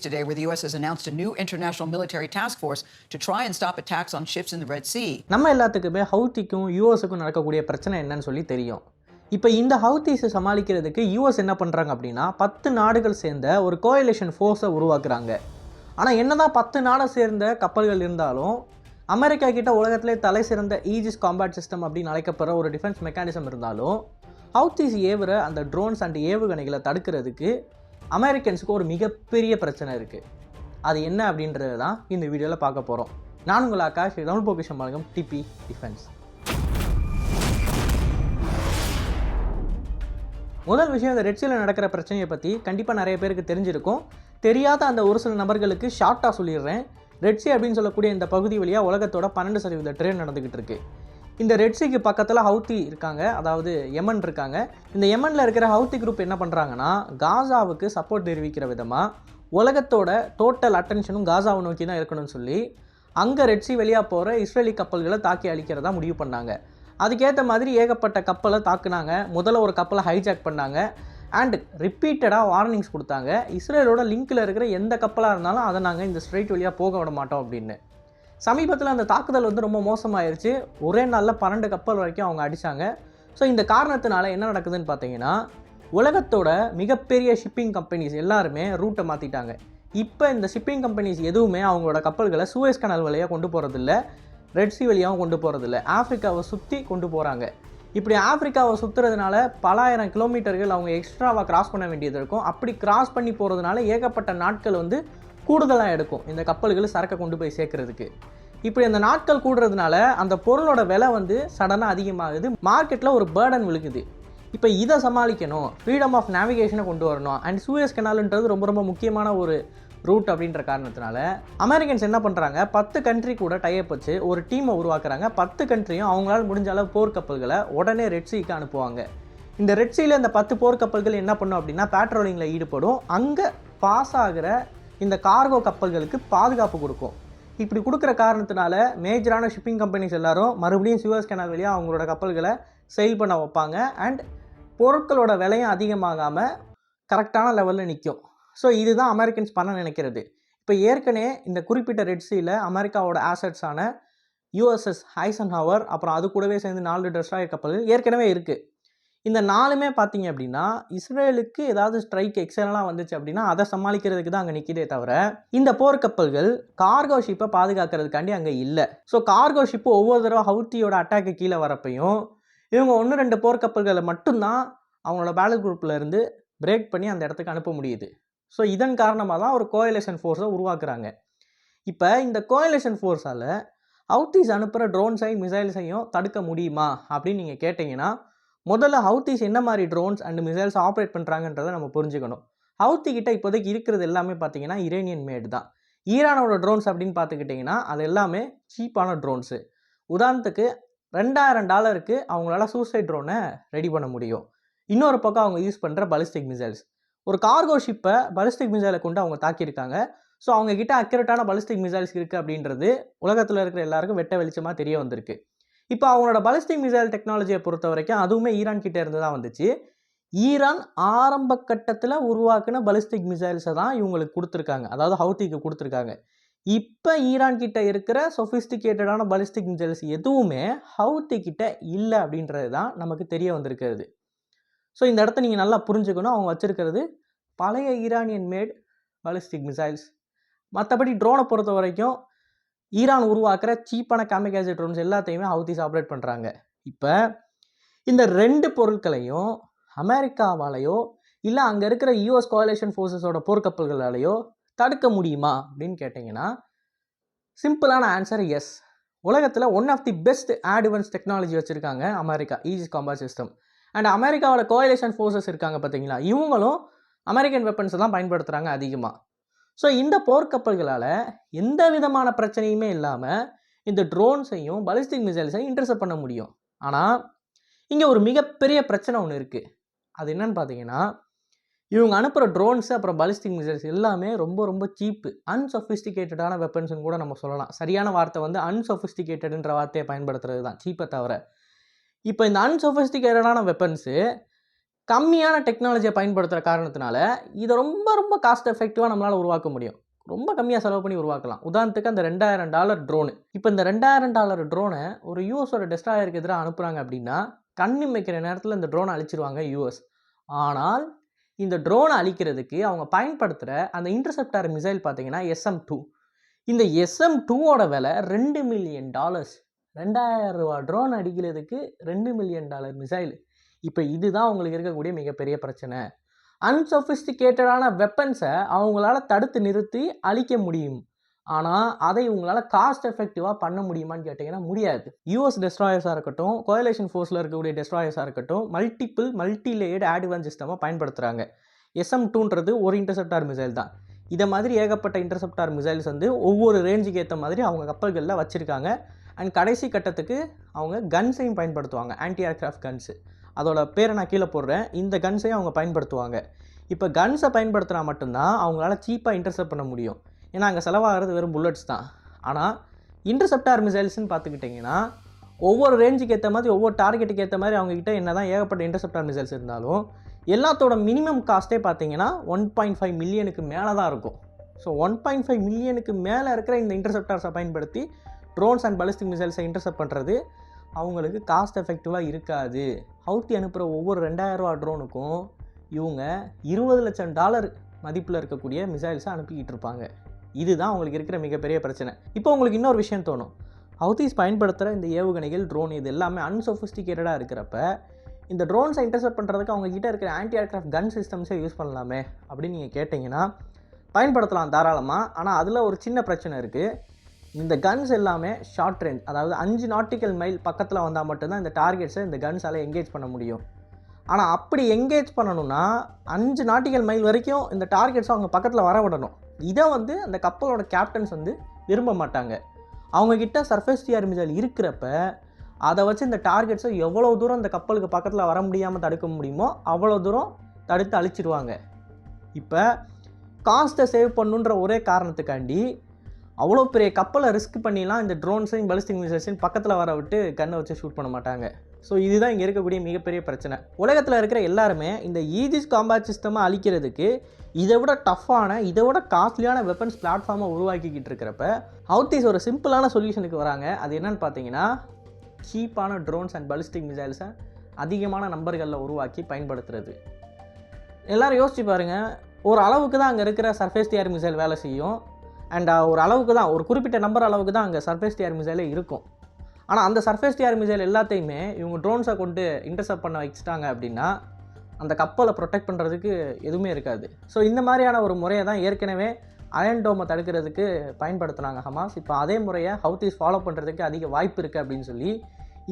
Today, where the U.S. has announced a new international military task force to try and stop attacks on ships in the Red Sea. நம்ம எல்லாத்துக்குமே ஹவுத்திக்கும் யூஎஸுக்கும் நடக்கக்கூடிய பிரச்சனை என்னன்னு சொல்லி தெரியும் இப்போ இந்த ஹவுத்தீஸை சமாளிக்கிறதுக்கு யூஎஸ் என்ன பண்ணுறாங்க அப்படின்னா பத்து நாடுகள் சேர்ந்த ஒரு கோயலேஷன் ஃபோர்ஸை உருவாக்குறாங்க ஆனால் என்னதான் பத்து நாடை சேர்ந்த கப்பல்கள் இருந்தாலும் அமெரிக்கா கிட்ட உலகத்திலே தலை சிறந்த ஈஜிஸ் காம்பேட் சிஸ்டம் அப்படின்னு அழைக்கப்படுற ஒரு டிஃபென்ஸ் மெக்கானிசம் இருந்தாலும் ஹவுத்தீஸ் ஏவுற அந்த ட்ரோன்ஸ் அண்ட் ஏவுகணைகளை தடுக்கிறதுக்கு அமெரிக்கன்ஸுக்கு ஒரு மிகப்பெரிய பிரச்சனை இருக்குது அது என்ன அப்படின்றது தான் இந்த வீடியோவில் பார்க்க போகிறோம் நான் உங்கள் ஆகாஷ் தமிழ் பொக்கிஷம் வழங்கும் டிபி டிஃபென்ஸ். முதல் விஷயம் இந்த ரெட்ஸில் நடக்கிற பிரச்சனையை பற்றி கண்டிப்பாக நிறைய பேருக்கு தெரிஞ்சிருக்கும். தெரியாத அந்த ஒரு சில நபர்களுக்கு ஷார்ட்டாக சொல்லிடுறேன். ரெட்ஸி அப்படின்னு சொல்லக்கூடிய இந்த பகுதி வழியாக உலகத்தோட பன்னெண்டு சதவீத ட்ரெயின் நடந்துக்கிட்டு இருக்குது இந்த ரெட்ஸிக்கு பக்கத்தில் ஹவுத்தி இருக்காங்க. அதாவது யமன் இருக்காங்க. இந்த யமனில் இருக்கிற ஹவுத்தி குரூப் என்ன பண்ணுறாங்கன்னா காசாவுக்கு சப்போர்ட் தெரிவிக்கிற விதமாக உலகத்தோட டோட்டல் அட்டென்ஷனும் காசாவை நோக்கி தான் இருக்கணும்னு சொல்லி அங்கே ரெட்ஸி வெளியாக போகிற இஸ்ரேலி கப்பல்களை தாக்கி அழிக்கிறதா முடிவு பண்ணாங்க. அதுக்கேற்ற மாதிரி ஏகப்பட்ட கப்பலை தாக்குனாங்க. முதல்ல ஒரு கப்பலை ஹைஜாக் பண்ணாங்க. அண்ட் ரிப்பீட்டடாக வார்னிங்ஸ் கொடுத்தாங்க. இஸ்ரேலோட லிங்கில் இருக்கிற எந்த கப்பலாக இருந்தாலும் அதை நாங்கள் இந்த ஸ்ட்ரைட் வழியாக போக விட மாட்டோம் அப்படின்னு. சமீபத்தில் அந்த தாக்குதல் வந்து ரொம்ப மோசமாயிருச்சு. ஒரே நாளில் பன்னெண்டு கப்பல் வரைக்கும் அவங்க அடித்தாங்க ஸோ இந்த காரணத்தினால என்ன நடக்குதுன்னு பார்த்தீங்கன்னா உலகத்தோட மிகப்பெரிய ஷிப்பிங் கம்பெனிஸ் எல்லாருமே ரூட்டை மாற்றிட்டாங்க இப்போ இந்த ஷிப்பிங் கம்பெனிஸ் எதுவுமே அவங்களோட கப்பல்களை சூயஸ் கனல் வழியாக கொண்டு போகிறதில்ல ரெட்சி வழியாகவும் கொண்டு போகிறதில்ல ஆஃப்ரிக்காவை சுற்றி கொண்டு போகிறாங்க இப்படி ஆஃப்ரிக்காவை சுற்றுறதுனால பலாயிரம் கிலோமீட்டர்கள் அவங்க எக்ஸ்ட்ராவாக கிராஸ் பண்ண வேண்டியது இருக்கும். அப்படி கிராஸ் பண்ணி போகிறதுனால ஏகப்பட்ட நாட்கள் வந்து கூடுதலாக எடுக்கும். இந்த கப்பல்கள் சரக்கை கொண்டு போய் சேர்க்கறதுக்கு. இப்படி அந்த நாட்கள் கூடுறதுனால அந்த பொருளோட விலை வந்து சடனாக அதிகமாகுது. மார்க்கெட்டில் ஒரு பேர்டன் விழுகுது. இப்போ இதை சமாளிக்கணும். ஃப்ரீடம் ஆஃப் நேவிகேஷனை கொண்டு வரணும். அண்ட் சூயஸ் கெனாலுன்றது ரொம்ப ரொம்ப முக்கியமான ஒரு ரூட் அப்படின்ற காரணத்தினால அமெரிக்கன்ஸ் என்ன பண்ணுறாங்க பத்து கண்ட்ரி கூட டைப் வச்சு ஒரு டீமை உருவாக்குறாங்க. பத்து கண்ட்ரியும் அவங்களால் முடிஞ்ச அளவு போர்க்கப்பல்களை உடனே ரெட்ஸிக்கு அனுப்புவாங்க. இந்த ரெட்ஸியில் இந்த பத்து போர்க்கப்பல்கள் என்ன பண்ணும் அப்படின்னா பேட்ரோலிங்கில் ஈடுபடும். அங்கே பாஸ் ஆகிற இந்த கார்கோ கப்பல்களுக்கு பாதுகாப்பு கொடுக்கும். இப்படி கொடுக்குற காரணத்தினால மேஜரான ஷிப்பிங் கம்பெனிஸ் எல்லாரும் மறுபடியும் சுவர்ஸ் கெனால் வழியாக அவங்களோட கப்பல்களை செயில் பண்ண வைப்பாங்க. அண்ட் பொருட்களோட விலையும் அதிகமாகாமல் கரெக்டான லெவலில் நிற்கும் ஸோ இதுதான் அமெரிக்கன்ஸ் பண்ண நினைக்கிறது. இப்போ ஏற்கனவே இந்த குறிப்பிட்ட ரெட்ஸியில் அமெரிக்காவோட ஆசட்ஸான யூஎஸ்எஸ் ஹைசன் ஹவர் அப்புறம் அது கூடவே சேர்ந்து நாலு டெஸ்ட்ராயர் கப்பல்கள் ஏற்கனவே இருக்குது இந்த நாலுமே பார்த்தீங்க அப்படின்னா இஸ்ரேலுக்கு ஏதாவது ஸ்ட்ரைக் எக்ஸ்டர்னலாக வந்துச்சு அப்படின்னா அதை சமாளிக்கிறதுக்கு தான் அங்கே நிற்கிதே தவிர இந்த போர்க்கப்பல்கள் கார்கோ ஷிப்பை பாதுகாக்கிறதுக்காண்டி அங்கே இல்லை. ஸோ கார்கோ ஷிப்பு ஒவ்வொரு தடவை ஹவுத்தியோட அட்டாக்கு கீழே வரப்பையும் இவங்க ஒன்று ரெண்டு போர்க்கப்பல்களை மட்டும்தான் அவங்களோட பேலல் குரூப்பில் இருந்து பிரேக் பண்ணி அந்த இடத்துக்கு அனுப்ப முடியுது. ஸோ இதன் காரணமாக தான் ஒரு கோயலேஷன் ஃபோர்ஸை உருவாக்குறாங்க. இப்போ இந்த கோயலேஷன் ஃபோர்ஸால் அவுத்தீஸ் அனுப்புகிற ட்ரோன்ஸையும் மிசைல்ஸையும் தடுக்க முடியுமா அப்படின்னு நீங்கள் கேட்டிங்கன்னா முதல்ல ஹவுத்திஸ் என்ன மாதிரி ட்ரோன்ஸ் அண்ட் மிசைல்ஸ் ஆப்ரேட் பண்ணுறாங்கன்றதை நம்ம புரிஞ்சுக்கணும். ஹவுத்தி கிட்ட இப்போதைக்கு இருக்கிறது எல்லாமே பார்த்தீங்கன்னா இரேனியன் மேடு தான். ஈரானோட ட்ரோன்ஸ் அப்படின்னு பார்த்துக்கிட்டிங்கன்னா அது எல்லாமே சீப்பான ட்ரோன்ஸு உதாரணத்துக்கு ரெண்டாயிரம் டாலருக்கு அவங்களால சூசைட் ட்ரோனை ரெடி பண்ண முடியும். இன்னொரு பக்கம் அவங்க யூஸ் பண்ணுற பலிஸ்டிக் மிசைல்ஸ் ஒரு கார்கோ ஷிப்பை பலிஸ்டிக் மிசைலை கொண்டு அவங்க தாக்கியிருக்காங்க. ஸோ அவங்க கிட்ட அக்யூரேட்டான பலிஸ்டிக் மிசைல்ஸ் இருக்குது அப்படின்றது உலகத்தில் இருக்கிற எல்லாருக்கும் வெட்ட வெளிச்சமாக தெரிய வந்திருக்கு. இப்போ அவங்களோட பலிஸ்டிக் மிசைல் டெக்னாலஜியை பொறுத்த வரைக்கும் அதுவுமே ஈரான் கிட்டே இருந்து தான் வந்துச்சு. ஈரான் ஆரம்ப கட்டத்தில் உருவாக்கின பலிஸ்டிக் மிசைல்ஸை தான் இவங்களுக்கு கொடுத்துருக்காங்க. அதாவது ஹவுத்திக்கு கொடுத்துருக்காங்க. இப்போ ஈரான் கிட்ட இருக்கிற சொஃபிஸ்டிகேட்டடான பலிஸ்டிக் மிசைல்ஸ் எதுவுமே ஹவுத்தி கிட்ட இல்லை அப்படின்றது தான் நமக்கு தெரிய வந்திருக்கிறது. ஸோ இந்த இடத்த நீங்கள் நல்லா புரிஞ்சுக்கணும். அவங்க வச்சுருக்கிறது பழைய ஈரானியன் மேட் பலிஸ்டிக் மிசைல்ஸ் மற்றபடி ட்ரோனை பொறுத்த வரைக்கும் ஈரான் உருவாக்குற சீப்பான கேமிகாசி ட்ரோன்ஸ் எல்லாத்தையுமே ஹவுதிஸ் ஆப்ரேட் பண்ணுறாங்க இப்போ இந்த ரெண்டு பொருட்களையும் அமெரிக்காவாலேயோ இல்லை அங்கே இருக்கிற யூஎஸ் கோயலேஷன் ஃபோர்ஸஸோட போர்க்கப்பல்களாலேயோ தடுக்க முடியுமா அப்படின்னு கேட்டிங்கன்னா சிம்பிளான ஆன்சர் எஸ் உலகத்தில் one of the best advance technology வச்சுருக்காங்க America Aegis combat system and அமெரிக்காவோட கோயலேஷன் ஃபோர்ஸஸ் இருக்காங்க பார்த்தீங்களா இவங்களும் அமெரிக்கன் வெப்பன்ஸை தான் பயன்படுத்துகிறாங்க அதிகமாக ஸோ இந்த போர்க்கப்பல்களால் எந்த விதமான பிரச்சனையுமே இல்லாமல் இந்த ட்ரோன்ஸையும் பலிஸ்டிக் மிசைல்ஸையும் இன்டர்செப்ட் பண்ண முடியும். ஆனால் இங்கே ஒரு மிகப்பெரிய பிரச்சனை ஒன்று இருக்குது அது என்னன்னு பார்த்தீங்கன்னா இவங்க அனுப்புகிற ட்ரோன்ஸு அப்புறம் பலிஸ்டிக் மிசைல்ஸ் எல்லாமே ரொம்ப ரொம்ப சீப்பு அன்சொஃபிஸ்டிகேட்டடான வெப்பன்ஸ்னு கூட நம்ம சொல்லலாம். சரியான வார்த்தை வந்து அன்சொஃபிஸ்டிகேட்டடுன்ற வார்த்தையை பயன்படுத்துறது தான் சீப்பை தவிர. இப்போ இந்த அன்சொஃபிஸ்டிகேட்டடான வெப்பன்ஸு கம்மியான டெக்னாலஜியை பயன்படுத்துகிற காரணத்தினால இதை ரொம்ப ரொம்ப காஸ்ட் எஃபெக்டிவாக நம்மளால் உருவாக்க முடியும். ரொம்ப கம்மியாக செலவு பண்ணி உருவாக்கலாம். உதாரணத்துக்கு அந்த ரெண்டாயிரம் டாலர் ட்ரோனு இப்போ இந்த ரெண்டாயிரம் டாலர் ட்ரோனை ஒரு யூஎஸோட டெஸ்ட்ராயருக்கு எதிராக அனுப்புகிறாங்க அப்படின்னா கண்ணு வைக்கிற நேரத்தில் இந்த ட்ரோனை அழிச்சிருவாங்க யூஎஸ் ஆனால் இந்த ட்ரோனை அழிக்கிறதுக்கு அவங்க பயன்படுத்துகிற அந்த இன்டர்செப்டார் மிசைல் பார்த்தீங்கன்னா எஸ்எம் டூ இந்த எஸ்எம் டூவோட விலை ரெண்டு மில்லியன் டாலர்ஸ் ரெண்டாயிரம் ரூபா ட்ரோன் அடிக்கிறதுக்கு ரெண்டு மில்லியன் டாலர் மிசைல் இப்போ இதுதான் உங்களுக்கு இருக்கக்கூடிய மிகப்பெரிய பிரச்சனை. அன்சொஃபிஸ்டிகேட்டடான வெப்பன்ஸை அவங்களால தடுத்து நிறுத்தி அழிக்க முடியும். ஆனால் அதை உங்களால் காஸ்ட் எஃபெக்டிவாக பண்ண முடியுமான்னு கேட்டிங்கன்னா முடியாது. யூஎஸ் டெஸ்ட்ராயர்ஸாக இருக்கட்டும் கோயலேஷன் ஃபோர்ஸில் இருக்கக்கூடிய டெஸ்ட்ராயர்ஸாக இருக்கட்டும் மல்டிபிள் மல்டி லேயர்டு சிஸ்டமாக பயன்படுத்துகிறாங்க எஸ்எம் டூன்றது ஒரு இன்டர்செப்டார் மிசைல் தான். இதை மாதிரி ஏகப்பட்ட இன்டர்செப்டார் மிசைல்ஸ் வந்து ஒவ்வொரு ரேஞ்சுக்கு ஏற்ற மாதிரி அவங்க கப்பல்களில் வச்சுருக்காங்க. அண்ட் கடைசி கட்டத்துக்கு அவங்க கன்ஸையும் பயன்படுத்துவாங்க ஆன்டி ஏர்க்ராஃப்ட் கன்ஸு அதோட பேரை நான் கீழே போடுறேன். இந்த கன்ஸையும் அவங்க பயன்படுத்துவாங்க. இப்போ கன்ஸை பயன்படுத்தினா மட்டும்தான் அவங்களால சீப்பாக இன்டர்செப்ட் பண்ண முடியும். ஏன்னா அங்கே செலவாகிறது வெறும் புல்லட்ஸ் தான். ஆனால் இன்டர்செப்டார் மிசைல்ஸ்னு பார்த்துக்கிட்டிங்கன்னா ஒவ்வொரு ரேஞ்சுக்கு ஏற்ற மாதிரி ஒவ்வொரு டார்கெட்டுக்கு ஏற்ற மாதிரி அவங்கக்கிட்ட என்ன தான் ஏகப்பட்ட இன்டர்செப்டார் மிசைல்ஸ் இருந்தாலும் எல்லாத்தோட மினிமம் காஸ்ட்டே பார்த்தீங்கன்னா ஒன் பாயிண்ட் ஃபைவ் மில்லியனுக்கு மேலே தான் இருக்கும். ஸோ ஒன் பாயிண்ட் ஃபைவ் மில்லியனுக்கு மேலே இருக்கிற இந்த இன்டர்செப்டார்ஸை பயன்படுத்தி ட்ரோன்ஸ் அண்ட் பலிஸ்டிக் மிசைல்ஸை இன்டர்செப்ட் பண்ணுறது அவங்களுக்கு காஸ்ட் எஃபெக்டிவாக இருக்காது. ஹவுத்தி அனுப்புகிற ஒவ்வொரு ரெண்டாயிரரூவா ட்ரோனுக்கும் இவங்க இருபது லட்சம் டாலர் மதிப்பில் இருக்கக்கூடிய மிசைல்ஸை அனுப்பிக்கிட்டு இருப்பாங்க. இதுதான் உங்களுக்கு இருக்கிற மிகப்பெரிய பிரச்சனை. இப்போ உங்களுக்கு இன்னொரு விஷயம் தோணும். ஹவுத்திஸ் பயன்படுத்துகிற இந்த ஏவுகணைகள் ட்ரோன் இது எல்லாமே அன்சொஃபிஸ்டிகேட்டடாக இருக்கிறப்ப இந்த ட்ரோன்ஸை இன்டர்செப்ட் பண்ணுறதுக்கு அவங்ககிட்ட இருக்கிற ஆன்டி ஏர்க்ராஃப்ட் கன் சிஸ்டம்ஸே யூஸ் பண்ணலாமே அப்படின்னு நீங்கள் கேட்டிங்கன்னா பயன்படுத்தலாம் தாராளமாக ஆனால் அதில் ஒரு சின்ன பிரச்சனை இருக்குது இந்த கன்ஸ் எல்லாமே ஷார்ட் ரேஞ்ச் அதாவது அஞ்சு நாட்டிக்கல் மைல் பக்கத்தில் வந்தால் மட்டும்தான் இந்த டார்கெட்ஸை இந்த கன்ஸால் எங்கேஜ் பண்ண முடியும். ஆனால் அப்படி எங்கேஜ் பண்ணணும்னா அஞ்சு நாட்டிக்கல் மைல் வரைக்கும் இந்த டார்கெட்ஸை அவங்க பக்கத்தில் வர விடணும். இதை வந்து அந்த கப்பலோட கேப்டன்ஸ் வந்து விரும்ப மாட்டாங்க. அவங்கக்கிட்ட சர்ஃபேஸ் டிஆர் மிசைல் இருக்கிறப்ப அதை வச்சு இந்த டார்கெட்ஸை எவ்வளோ தூரம் இந்த கப்பலுக்கு பக்கத்தில் வர முடியாமல் தடுக்க முடியுமோ அவ்வளோ தூரம் தடுத்து அழிச்சிடுவாங்க இப்போ காஸ்ட்டை சேவ் பண்ணுன்ற ஒரே காரணத்துக்காண்டி அவ்வளோ பெரிய கப்பலை ரிஸ்க் பண்ணிலாம் இந்த ட்ரோன்ஸையும் பலிஸ்டிக் மிசைல்ஸையும் பக்கத்தில் வர விட்டு கண்ணை வச்சு ஷூட் பண்ண மாட்டாங்க. ஸோ இதுதான் இங்கே இருக்கக்கூடிய மிகப்பெரிய பிரச்சனை. உலகத்தில் இருக்கிற எல்லாருமே இந்த ஈஜிஸ் காம்பேட் சிஸ்டமாக அழிக்கிறதுக்கு இதை விட டஃப்பான இதை விட காஸ்ட்லியான வெப்பன்ஸ் பிளாட்ஃபார்மை உருவாக்கிக்கிட்டு இருக்கிறப்ப ஹவுத்தீஸ் ஒரு சிம்பிளான சொல்யூஷனுக்கு வராங்க. அது என்னன்னு பார்த்தீங்கன்னா சீப்பான ட்ரோன்ஸ் அண்ட் பலிஸ்டிக் மிசைல்ஸை அதிகமான நம்பர்களில் உருவாக்கி பயன்படுத்துறது. எல்லோரும் யோசிச்சு பாருங்கள் ஒரு அளவுக்கு தான் அங்கே இருக்கிற சர்ஃபேஸ் டிஆர் மிசைல் வேலை செய்யும். அண்ட் uh, ஒரு அளவுக்கு தான் ஒரு குறிப்பிட்ட நம்பர் அளவுக்கு தான் அங்கே சர்ஃபேஸ் டிஆர் மிசைலே இருக்கும். ஆனால் அந்த சர்ஃபேஸ் டிஆர் மிசைல் எல்லாத்தையுமே இவங்க ட்ரோன்ஸை கொண்டு இன்டர்செப்ட் பண்ண வச்சுட்டாங்க அப்படின்னா அந்த கப்பலை ப்ரொடெக்ட் பண்ணுறதுக்கு எதுவுமே இருக்காது. ஸோ இந்த மாதிரியான ஒரு முறையை தான் ஏற்கனவே அயன் டோமை தடுக்கிறதுக்கு பயன்படுத்துனாங்க ஹமாஸ் இப்போ அதே முறையை ஹவுத்தீஸ் ஃபாலோ பண்ணுறதுக்கு அதிக வாய்ப்பு இருக்குது அப்படின்னு சொல்லி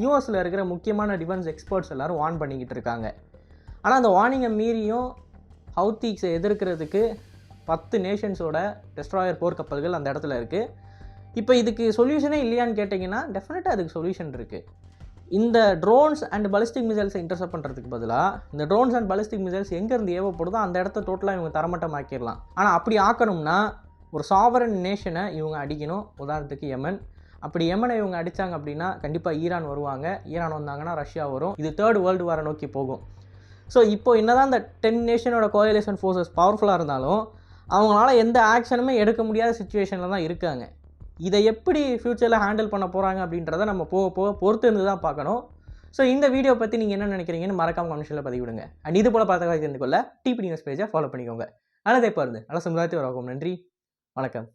யூஎஸில் இருக்கிற முக்கியமான டிஃபென்ஸ் எக்ஸ்பர்ட்ஸ் எல்லாரும் வார்ன் பண்ணிக்கிட்டு இருக்காங்க. ஆனால் அந்த வார்னிங்கை மீறியும் ஹவுத்தீஸை எதிர்க்கிறதுக்கு பத்து நேஷன்ஸோட டெஸ்ட்ராயர் போர்க்கப்பல்கள் அந்த இடத்துல இருக்குது இப்போ இதுக்கு சொல்யூஷனே இல்லையான்னு கேட்டிங்கன்னா டெஃபினட்டாக அதுக்கு சொல்யூஷன் இருக்குது இந்த ட்ரோன்ஸ் அண்ட் பலிஸ்டிக் மிசைல்ஸை இன்டர்செப்ட் பண்ணுறதுக்கு பதிலாக இந்த ட்ரோன்ஸ் அண்ட் பலிஸ்டிக் மிசைல்ஸ் எங்கேருந்து ஏவப்படுதோ அந்த இடத்த டோட்டலாக இவங்க தரமட்டமாக்கிடலாம். ஆனால் அப்படி ஆக்கணும்னா ஒரு சாவரன் நேஷனை இவங்க அடிக்கணும். உதாரணத்துக்கு யமன் அப்படி யமனை இவங்க அடித்தாங்க அப்படின்னா கண்டிப்பாக ஈரான் வருவாங்க. ஈரான் வந்தாங்கன்னா ரஷ்யா வரும். இது தேர்ட் வேர்ல்டு வாரை நோக்கி போகும். ஸோ இப்போ என்னதான் இந்த டென் நேஷனோட கோயலேஷன் ஃபோர்ஸஸ் பவர்ஃபுல்லாக இருந்தாலும் அவங்களால எந்த ஆக்ஷனுமே எடுக்க முடியாத சுச்சுவேஷனில் தான் இருக்காங்க. இதை எப்படி ஃப்யூச்சரில் ஹேண்டில் பண்ண போகிறாங்க அப்படின்றத நம்ம போக போக பொறுத்து இருந்து தான் பார்க்கணும். ஸோ இந்த வீடியோ பற்றி நீங்கள் என்ன நினைக்கிறீங்கன்னு மறக்காம கமெண்ட்ஸில் பதிவிடுங்க. அண்ட் இது போல் பார்த்த தெரிந்து கொள்ள டிபி நியூஸ் பேஜை ஃபாலோ பண்ணிக்கோங்க. நல்லதே பாருங்க. நல்ல சமுதாயத்தை வரவும் நன்றி. வணக்கம்.